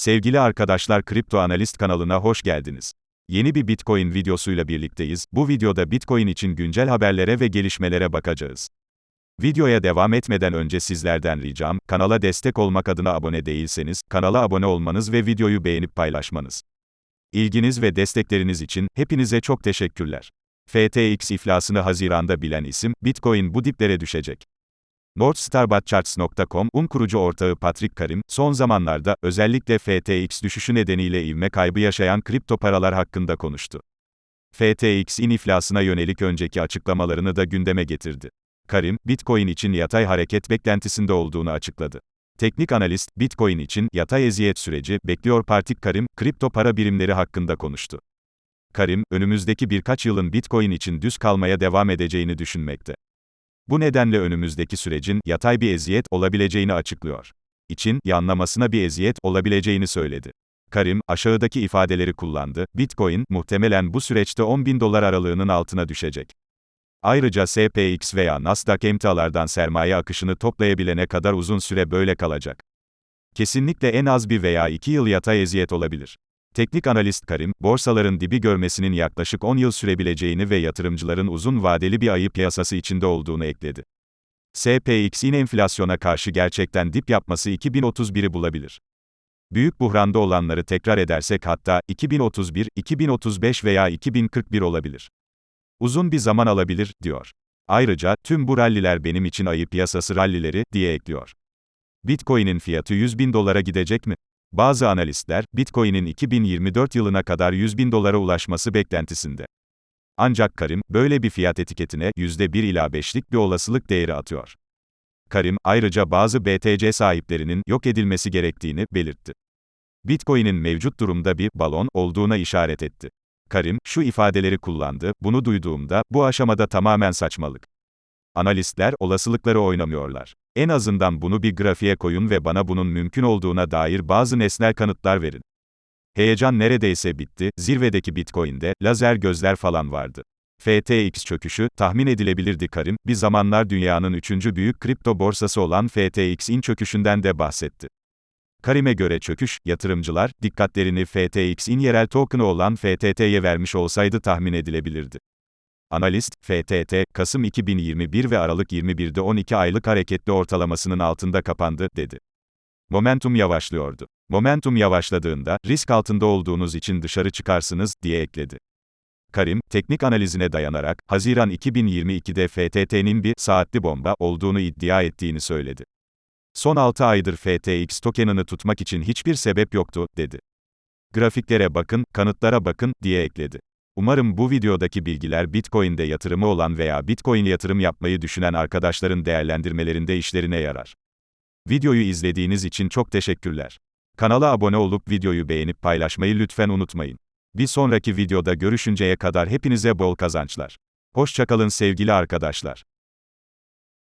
Sevgili arkadaşlar Kripto Analist kanalına hoş geldiniz. Yeni bir Bitcoin videosuyla birlikteyiz. Bu videoda Bitcoin için güncel haberlere ve gelişmelere bakacağız. Videoya devam etmeden önce sizlerden ricam, kanala destek olmak adına abone değilseniz, kanala abone olmanız ve videoyu beğenip paylaşmanız. İlginiz ve destekleriniz için hepinize çok teşekkürler. FTX iflasını Haziran'da bilen isim, Bitcoin bu diplere düşecek. NorthStarBotCharts.com, un kurucu ortağı Patrick Karim, son zamanlarda, özellikle FTX düşüşü nedeniyle ivme kaybı yaşayan kripto paralar hakkında konuştu. FTX'in iflasına yönelik önceki açıklamalarını da gündeme getirdi. Karim, Bitcoin için yatay hareket beklentisinde olduğunu açıkladı. Teknik analist, Bitcoin için yatay eziyet süreci bekliyor Patrick Karim, kripto para birimleri hakkında konuştu. Karim, önümüzdeki birkaç yılın Bitcoin için düz kalmaya devam edeceğini düşünmekte. Bu nedenle önümüzdeki sürecin yatay bir eziyet olabileceğini açıklıyor. İçin yanlamasına bir eziyet olabileceğini söyledi. Karim, aşağıdaki ifadeleri kullandı. Bitcoin, muhtemelen bu süreçte 10 bin dolar aralığının altına düşecek. Ayrıca SPX veya Nasdaq emtialardan sermaye akışını toplayabilene kadar uzun süre böyle kalacak. Kesinlikle en az bir veya iki yıl yatay eziyet olabilir. Teknik analist Karim, borsaların dibi görmesinin yaklaşık 10 yıl sürebileceğini ve yatırımcıların uzun vadeli bir ayı piyasası içinde olduğunu ekledi. SPX'in enflasyona karşı gerçekten dip yapması 2031'i bulabilir. Büyük buhranda olanları tekrar edersek hatta 2031, 2035 veya 2041 olabilir. Uzun bir zaman alabilir, diyor. Ayrıca, tüm bu ralliler benim için ayı piyasası rallileri, diye ekliyor. Bitcoin'in fiyatı 100 bin dolara gidecek mi? Bazı analistler, Bitcoin'in 2024 yılına kadar 100 bin dolara ulaşması beklentisinde. Ancak Karim, böyle bir fiyat etiketine, %1 ila 5'lik bir olasılık değeri atıyor. Karim, ayrıca bazı BTC sahiplerinin yok edilmesi gerektiğini belirtti. Bitcoin'in mevcut durumda bir balon olduğuna işaret etti. Karim, şu ifadeleri kullandı, bunu duyduğumda, bu aşamada tamamen saçmalık. Analistler, olasılıkları oynamıyorlar. En azından bunu bir grafiğe koyun ve bana bunun mümkün olduğuna dair bazı nesnel kanıtlar verin. Heyecan neredeyse bitti, zirvedeki Bitcoin'de, lazer gözler falan vardı. FTX çöküşü, tahmin edilebilirdi Karim, bir zamanlar dünyanın üçüncü büyük kripto borsası olan FTX'in çöküşünden de bahsetti. Karim'e göre çöküş, yatırımcılar, dikkatlerini FTX'in yerel token'ı olan FTT'ye vermiş olsaydı tahmin edilebilirdi. Analist, FTT, Kasım 2021 ve Aralık 21'de 12 aylık hareketli ortalamasının altında kapandı, dedi. Momentum yavaşlıyordu. Momentum yavaşladığında, risk altında olduğunuz için dışarı çıkarsınız, diye ekledi. Karim, teknik analizine dayanarak, Haziran 2022'de FTT'nin bir saatli bomba olduğunu iddia ettiğini söyledi. Son 6 aydır FTX tokenını tutmak için hiçbir sebep yoktu, dedi. Grafiklere bakın, kanıtlara bakın, diye ekledi. Umarım bu videodaki bilgiler Bitcoin'de yatırımı olan veya Bitcoin yatırım yapmayı düşünen arkadaşların değerlendirmelerinde işlerine yarar. Videoyu izlediğiniz için çok teşekkürler. Kanala abone olup videoyu beğenip paylaşmayı lütfen unutmayın. Bir sonraki videoda görüşünceye kadar hepinize bol kazançlar. Hoşçakalın sevgili arkadaşlar.